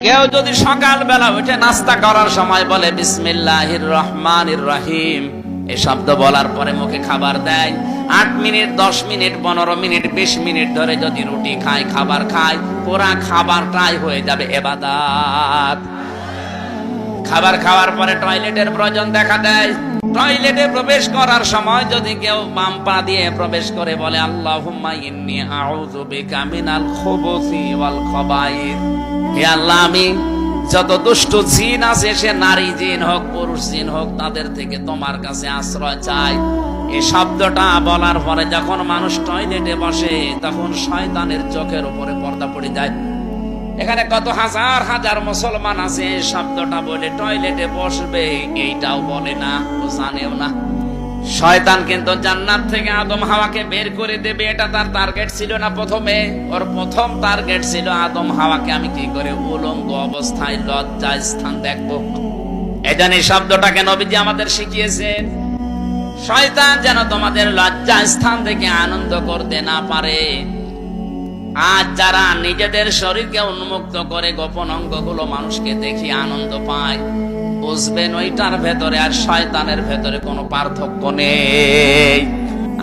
কেউ যদি সকাল বেলা উঠে নাস্তা করার সময় বলে, বিসমিল্লাহির রহমানির রহিম এই শব্দ বলার পরে মুখে খাবার দেয়। আট মিনিট, দশ মিনিট, পনেরো মিনিট, বিশ মিনিট ধরে যদি রুটি খায়, খাবার খায়, পুরা খাবারটাই হয়ে যাবে এবাদাত। খাবার খাওয়ার পরে টয়লেটের প্রয়োজন দেখা দেয়। টয়লেটে প্রবেশ করার সময় যদি কেউ বাম পা দিয়ে প্রবেশ করে বলে, আল্লাহুম্মা ইন্নী আউযু বিকা মিনাল ওয়াল খবাইস হে আল্লাহ, আমি যত দুষ্ট জিন আছে, সে নারী জিন হোক, পুরুষ জিন হোক, তাদের থেকে তোমার কাছে আশ্রয় চাই। এই শব্দটা বলার পরে যখন মানুষ টয়লেটে বসে, তখন শয়তানের চোখের উপরে পর্দা পড়ে যায়। এখানে কত হাজার হাজার মুসলমান আছে শব্দটা বলে টয়লেটে বসবে, এইটাও বলে না, ও জানেও না। শয়তান কিন্তু জান্নাত থেকে আদম হাওয়াকে বের করে দেবে, এটা তার টার্গেট ছিল না প্রথমে। ওর প্রথম টার্গেট ছিল আদম হাওয়াকে, আমি কি করে উলঙ্গ অবস্থায় লজ্জা স্থান দেখব? এজন্য এই শব্দটাকে নবীজি আমাদের শিখিয়েছেন। শয়তান যেন তোমাদের লজ্জা স্থান থেকে আনন্দ করতে না পারে। আজ যারা নিজেদের শরীরকে উন্মুক্ত করে গোপন অঙ্গগুলো মানুষকে দেখি আনন্দ পায়, বুঝবেন ওইটার ভেতরে আর শয়তানের ভেতরে কোনো পার্থক্য নেই।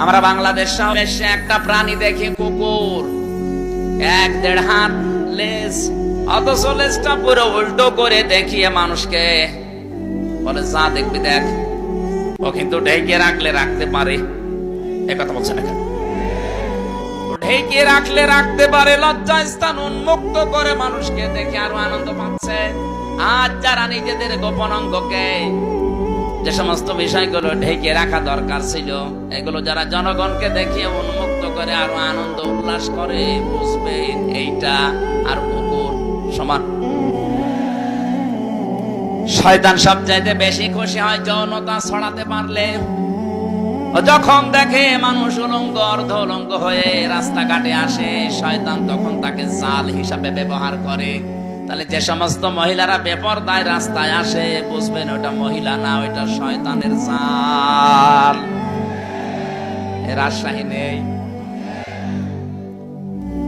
আমরা বাংলাদেশ দেশে একটা প্রাণী দেখি, কুকুর। এক দেড় হাত লেজ, অথচ লেজটা পুরো উল্টো করে দেখিয়ে মানুষকে বলে, যা দেখবি দেখ। ও কিন্তু ঢেকে রাখলে রাখতে পারে। এ কথা বলছে না? ঢেকে রাখলে রাখতে পারে লজ্জা স্থান উন্মুক্ত করে মানুষকে দেখে আরও আনন্দ পাচ্ছে। আজ যারা নিজেদের গোপন অঙ্গকে যে সমস্ত বিষয়গুলো ঢেকে রাখা দরকার ছিল, এগুলো যারা জনগণকে দেখিয়ে উন্মুক্ত করে আরও আনন্দ উল্লাস করে, বুঝবে এইটা আর কুকুর সমান। শয়তান সবচাইতে বেশি খুশি হয় যৌনতা ছড়াতে পারলে। যখন দেখে মানুষ উলঙ্গ অর্ধ উলঙ্গ হয়ে রাস্তাঘাটে আসে, শয়তান তখন তাকে জাল হিসাবে ব্যবহার করে। তাহলে যে সমস্ত মহিলারা বেপরদায় রাস্তায় আসে, বুঝবেন ওটা মহিলা না, ওইটা শয়তানের জাল। রাজশাহী নেই।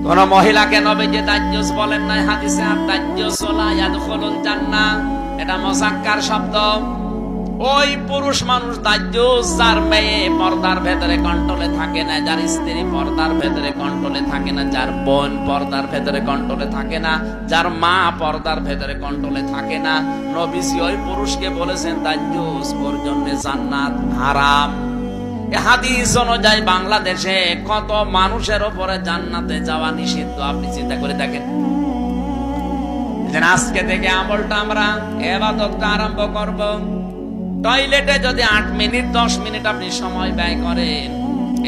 কোন মহিলাকে নবে যে দাজ্জুস বলেন নাই, হাদিসে আর দাজ্জুস লা ইয়াদখুলুল জান্নাহ। এটা মোসাক্কার শব্দ। ওই পুরুষ মানুষ দাজ্জুস যার মেয়ে পর্দার ভেতরে কন্ট্রোলে থাকে না, যার স্ত্রী পর্দার ভেতরে কন্ট্রোলে থাকে না, যার বোন পর্দার ভেতরে কন্ট্রোলে থাকে না, যার মা পর্দার ভেতরে কন্ট্রোলে থাকে না। নবীজি ওই পুরুষকে বলেছেন দাজ্জুস ওর জন্য জান্নাত হারাম। হাদিস অনুযায়ী বাংলাদেশে কত মানুষের উপরে জান্নাতে যাওয়া নিষিদ্ধ, আপনি চিন্তা করে দেখেন। আজকে থেকে আমলটা আমরা এবাদতটা আরম্ভ করব। টয়লেটে যদি আট মিনিট, দশ মিনিট আপনি সময় ব্যয় করেন,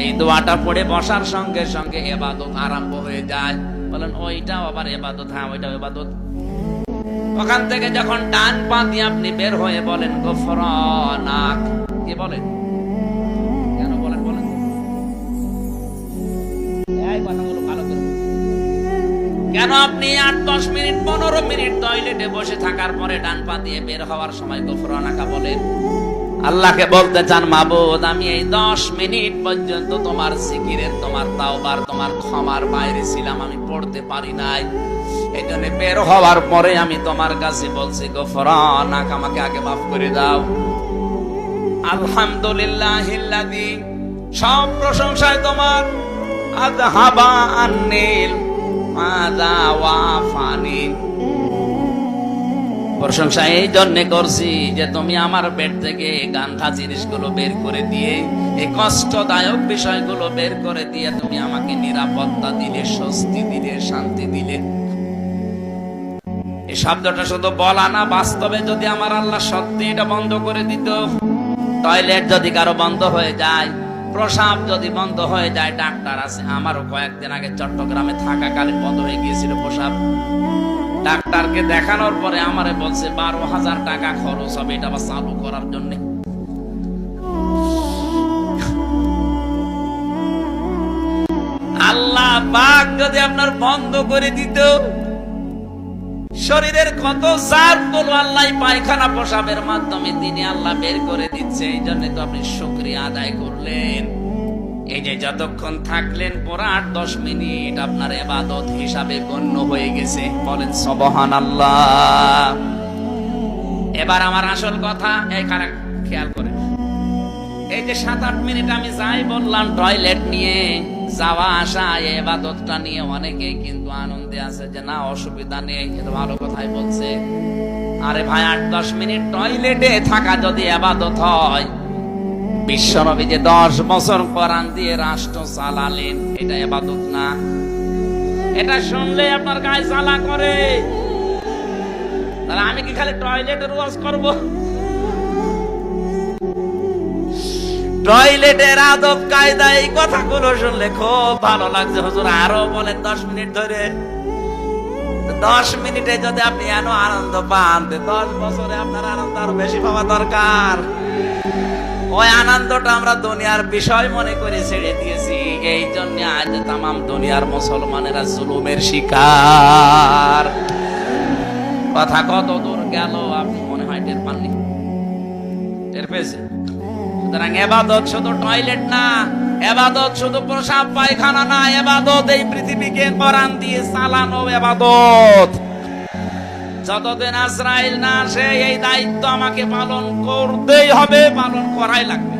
এই দোয়াটা পড়ে বসার সঙ্গে সঙ্গে এবাদত আরম্ভ হয়ে যায়। বলেন, ওইটাও আবার এবাদত হ্যাঁ ওইটাও এবাদত। ওখান থেকে যখন ডান পা দিয়ে আপনি বের হয়ে বলেন গোফরনাক কি বলেন? কেন আপনি আট, দশ মিনিট, পনেরো মিনিট টয়লেটে বসে থাকার পরে ডান পা দিয়ে বের হওয়ার সময় গোফরানাকা বলেন, আল্লাহকে বলতে চান, মাবুদ, আমি এই দশ মিনিট পর্যন্ত তোমার সিকিরের তোমার তাওবার, তোমার ক্ষমার বাইরে ছিলাম, আমি পড়তে পারি নাই। এই জন্য বের হওয়ার পরে আমি তোমার কাছে বলছি গোফরানাক আমাকে আগে মাফ করে দাও। আলহামদুলিল্লাহ সব প্রশংসায় তোমার। আদহাবা আন্নিল প্রশংসা এই জন্য করছি যে তুমি আমার পেট থেকে গান্ধা জিনিসগুলো বের করে দিয়ে, এই কষ্টদায়ক বিষয়গুলো বের করে দিয়ে তুমি আমাকে নিরাপত্তা দিলে, স্বস্তি দিলে, শান্তি দিলে। এই শব্দটা শুধু বলা না, বাস্তবে যদি আমার আল্লাহ সত্যি এটা বন্ধ করে দিত, টয়লেট যদি কারও বন্ধ হয়ে যায় প্রসাব যদি বন্ধ হয়ে যায়, ডাক্তার আছে। আমারও কয়েকদিন আগে চট্টগ্রামে থাকাকালীন বন্ধ হয়ে গিয়েছিল প্রসাব। ডাক্তারকে দেখানোর পরে আমারে বলছে, বারো হাজার টাকা খরচ হবে, এটা আবার চালু করার জন্য। আল্লাহ পাক যদি আপনার বন্ধ করে দিত শরীরের কত সারগুলো আল্লাহ পায়খানা পোশাবের মাধ্যমে তিনি আল্লাহ বের করে দিচ্ছে। এই জন্য তো আপনি শুক্রিয়া আদায় করলেন। এই যে যতক্ষণ থাকলেন পুরো আট দশ মিনিট আপনার এবাদত হিসাবে গণ্য হয়ে গেছে। বলেন সবহান আল্লাহ এবার আমার আসল কথা, এই কারা খেয়াল করে এই যে সাত আট মিনিট আমি যাই বললাম, টয়লেট নিয়ে যাওয়া, আসা নিয়ে অনেকেই কিন্তু আনন্দে আছে যে, না, অসুবিধা নেই ভাই দশ মিনিট টয়লেটে থাকা যদি আবাদত হয়, বিশ্বনবী যে দশ বছর কোরআন দিয়ে রাষ্ট্র চালালেন, এটা এবাদত না। এটা শুনলে আপনার গায়ে জ্বালা করে। তাহলে আমি কি খালি টয়লেটের ওয়াজ করব? টয়লেটের আদব কায়দা এই কথাগুলো শুনলে খুব ভালো লাগছে। হুজুর, আরও বলেন দশ মিনিট ধরে। দশ মিনিটে যদি আপনি এন আনন্দ পান দশ বছরে আপনার আনন্দ আরও বেশি পাওয়া দরকার। ওই আনন্দটা আমরা দুনিয়ার বিষয় মনে করে ছেড়ে দিয়েছি। এই জন্য আজ তামাম দুনিয়ার মুসলমানেরা জুলুমের শিকার। কথা কত দূর গেল, আপনি মনে হয় টের পাননি। টের পেয়েছে সুতরাং এবাদত শুধু টয়লেট না, এবাদত শুধু প্রসাব পায়খানা না, এবাদত এই পৃথিবীকে কোরআন দিয়ে চালানো এবাদত। যতদিন আজরাইল না আসে, এই দায়িত্ব আমাকে পালন করতেই হবে, পালন করাই লাগবে।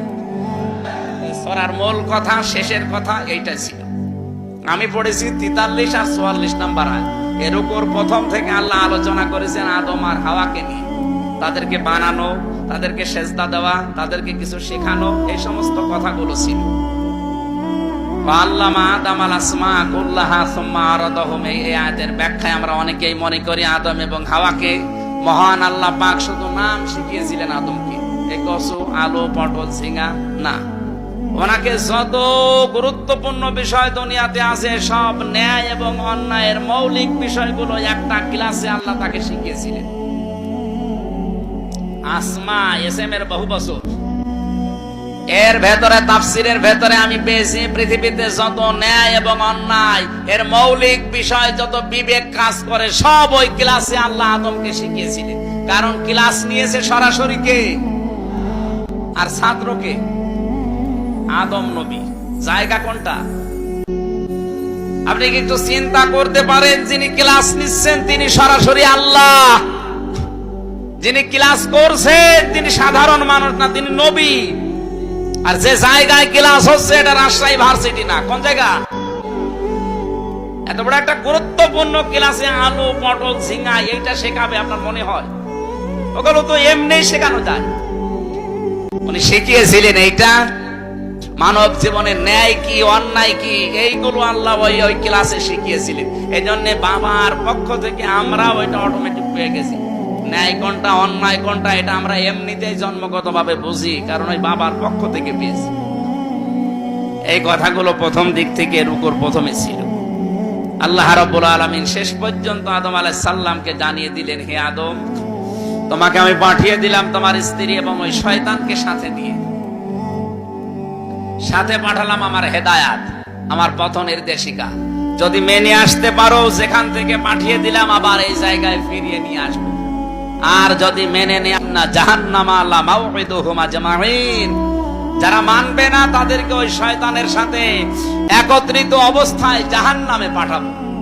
সরার মূল কথা, শেষের কথা এইটা ছিল। আমি পড়েছি তিতাল্লিশ আর চুয়াল্লিশ নাম্বার এর উপর প্রথম থেকে আল্লাহ আলোচনা করেছেন আদম আর হাওয়াকে নিয়ে। তাদেরকে বানানো, তাদেরকে সেজদা দেওয়া, তাদেরকে কিছু শেখানো, এই সমস্ত কথাগুলো ছিল। পটল, ঝিঙা, না। ওনাকে যত গুরুত্বপূর্ণ বিষয় দুনিয়াতে আছে, সব ন্যায় এবং অন্যায়ের মৌলিক বিষয়গুলো একটা ক্লাসে আল্লাহ তাকে শিখিয়েছিলেন। আসমা এস এম এর বহু বছর। এর ভেতরে, তাফসিরের ভেতরে আমি পেয়েছি পৃথিবীতে যত ন্যায় এবং অন্যায়, এর মৌলিক বিষয় যত বিবেক কাজ করে, সব ওই ক্লাসে আল্লাহ আদমকে শিখিয়েছিলেন। কারণ ক্লাস নিয়েছে সরাসরি কে? আর ছাত্রকে আদম নবী। জায়গা কোনটা? আপনি কি একটু চিন্তা করতে পারেন, যিনি ক্লাস নিচ্ছেন, তিনি সরাসরি আল্লাহ। যিনি ক্লাস করছেন তিনি সাধারণ মানুষ না, তিনি নবী। আর যে জায়গায় ক্লাস হচ্ছে, এটা রাজশাহী ভার্সিটি না। কোন জায়গা? এত বড় একটা গুরুত্বপূর্ণ ক্লাসে আলু, পটল ঝিঙ্গা এইটা শেখাবে আপনার মনে হয়? ওগুলো তো এমনি শেখানো যায়। উনি শিখিয়েছিলেন এইটা, মানব জীবনে ন্যায় কি, অন্যায় কি, এইগুলো আল্লাহ ওই ওই ক্লাসে শিখিয়েছিলেন। এই জন্য বাবার পক্ষ থেকে আমরা ওইটা অটোমেটিক পেয়ে গেছি। ন্যায় কোনটা, অন্যায় কোনটা, এটা আমরা এমনিতেই জন্মগতভাবে বুঝি, কারণ ওই বাবার পক্ষ থেকে পেয়েছি। এই কথাগুলো প্রথম দিক থেকে রুকুর প্রথমে ছিল। আল্লাহ রাব্বুল আলামিন শেষ পর্যন্ত আদম আলাইহিস সালামকে জানিয়ে দিলেন, হে আদম, তোমাকে আমি পাঠিয়ে দিলাম তোমার স্ত্রী এবং ওই শয়তানকে সাথে নিয়ে। সাথে পাঠালাম আমার হেদায়াত, আমার পথ নির্দেশিকা। যদি মেনে আসতে পারো, যেখান থেকে পাঠিয়ে দিলাম, আবার এই জায়গায় ফিরিয়ে নিয়ে আসব। আর যদি মেনে নেন না জাহান্নামা আল্লাহ মাউইদুহুম আজমাইন যারা মানবে না তাদেরকে ওই শয়তানের সাথে একত্রিত অবস্থায় জাহান্নামে পাঠাবো।